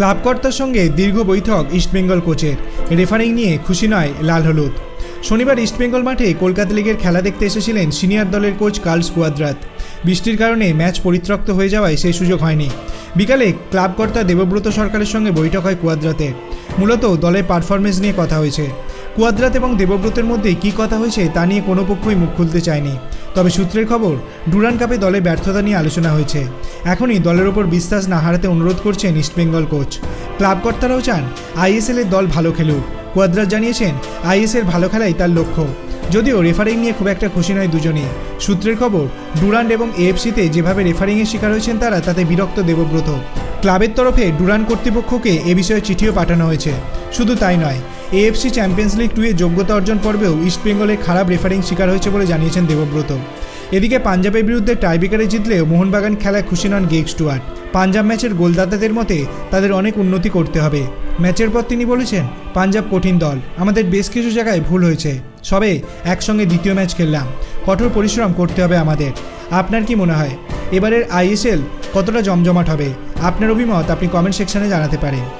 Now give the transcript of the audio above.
ক্লাবকর্তার সঙ্গে দীর্ঘ বৈঠক ইস্টবেঙ্গল কোচের। রেফারিং নিয়ে খুশি নয় লাল হলুদ। শনিবার ইস্টবেঙ্গল মাঠে কলকাতা লিগের খেলা দেখতে এসেছিলেন সিনিয়র দলের কোচ কার্লস কুয়াদ্রাত বৃষ্টির কারণে ম্যাচ পরিত্যক্ত হয়ে যাওয়ায় সেই সুযোগ হয়নি। বিকালে ক্লাবকর্তা দেবব্রত সরকারের সঙ্গে বৈঠক হয় কুয়াদ্রাতের। মূলত দলের পারফরমেন্স নিয়ে কথা হয়েছে। কুয়াদ্রাত এবং দেবব্রতের মধ্যে কী কথা হয়েছে তা নিয়ে কোনো পক্ষই মুখ খুলতে চায়নি। তবে সূত্রের খবর, ডুরান কাপে দলের ব্যর্থতা নিয়ে আলোচনা হয়েছে। এখনই দলের ওপর বিশ্বাস না হারাতে অনুরোধ করছেন ইস্টবেঙ্গল কোচ। ক্লাবকর্তারাও চান আইএসএল এর দল ভালো খেলুক। কুয়াদ্রাত জানিয়েছেন, আইএসএল ভালো খেলাই তার লক্ষ্য। যদিও রেফারিং নিয়ে খুব একটা খুশি নয় দুজনেই। সূত্রের খবর, ডুরান্ড এবং এএফসিতে যেভাবে রেফারিংয়ের শিকার হয়েছেন তারা, তাতে বিরক্ত দেবব্রত। ক্লাবের তরফে ডুরান কর্তৃপক্ষকে এ বিষয়ে চিঠিও পাঠানো হয়েছে। শুধু তাই নয় এএফসি চ্যাম্পিয়ন্স লিগ টু এ যোগ্যতা অর্জন পর্বেও ইস্টবেঙ্গলের খারাপ রেফারিং শিকার হয়েছে বলে জানিয়েছেন দেবব্রত। এদিকে পাঞ্জাবের বিরুদ্ধে টাইব্রেকারে জিতলেও মোহনবাগান খেলায় খুশি নন গেগ স্টুয়ার্ট। পাঞ্জাব ম্যাচের গোলদাতাদের মতে তাদের অনেক উন্নতি করতে হবে। ম্যাচের পর তিনি বলেছেন, পাঞ্জাব কঠিন দল। আমাদের বেশ কিছু জায়গায় ভুল হয়েছে। সবে একসঙ্গে দ্বিতীয় ম্যাচ খেললাম। কঠোর পরিশ্রম করতে হবে আমাদের। আপনার কি মনে হয়? এবারের আইএসএল কতটা জমজমাট হবে? আপনার অভিমত আপনি কমেন্ট সেকশনে জানাতে পারেন।